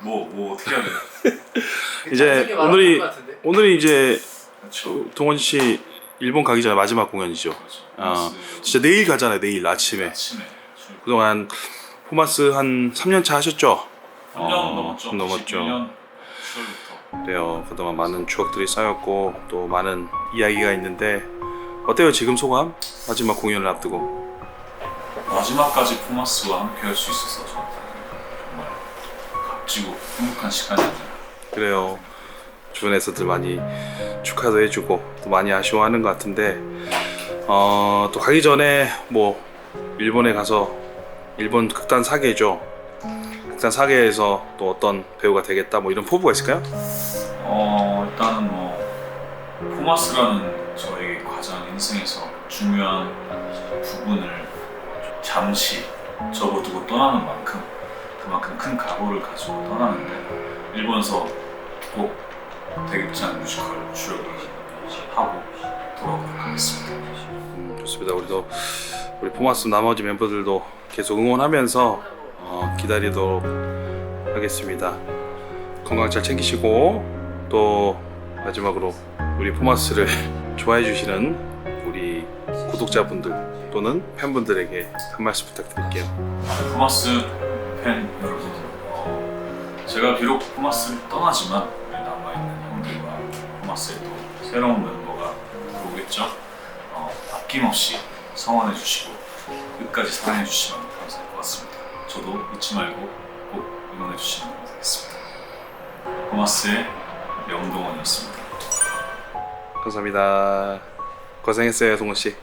뭐, 뭐 어떻게 해야? 이제 오늘이? 오늘이 이제 그렇죠. 동원 씨 일본 가기 전에 마지막 공연이죠. 그렇죠. 아, 포마스 진짜 내일 가잖아요. 내일 아침에. 아침에 출- 그동안 포마스 한 3년 차 하셨죠? 3년 어, 넘었죠. 좀 넘었죠. 11년 10월부터. 그래요. 그동안 많은 추억들이 쌓였고 또 많은 이야기가 있는데 어때요 지금 소감? 마지막 공연을 앞두고. 마지막까지 포마스와 함께 할 수 있어서 저한테는 정말 값지고 행복한 시간이 아니라 그래요. 주변에서들 많이 축하도 해주고 또 많이 아쉬워하는 것 같은데 어, 또 가기 전에 뭐 일본에 가서 일본 극단 사계죠. 극단 사계에서 또 어떤 배우가 되겠다 뭐 이런 포부가 있을까요? 어 일단은 뭐 포마스라는 저에게 가장 인생에서 중요한 부분을 잠시 접어두고 떠나는 만큼 그만큼 큰 각오를 가지고 떠나는데 일본에서 꼭 대극장 뮤지컬 주역을 하고 돌아오도록 하겠습니다. 음, 좋습니다. 우리도 우리 포마스 나머지 멤버들도 계속 응원하면서 어, 기다리도록 하겠습니다. 건강 잘 챙기시고 또 마지막으로 우리 포마스를 좋아해 주시는 우리 구독자분들 또는 팬분들에게 한 말씀 부탁드릴게요. 포마스 팬 여러분, 어, 제가 비록 포마스를 떠나지만 남아있는 형들과 포마스에 또 새로운 멤버가 들어오겠죠. 어, 아낌없이 성원해 주시고 끝까지 사랑해 주시면 감사할 것 같습니다. 저도 잊지 말고 꼭 응원해 주시면 감사하겠습니다. 포마스의 명동원이었습니다. 감사합니다. 고생했어요, 동원 씨.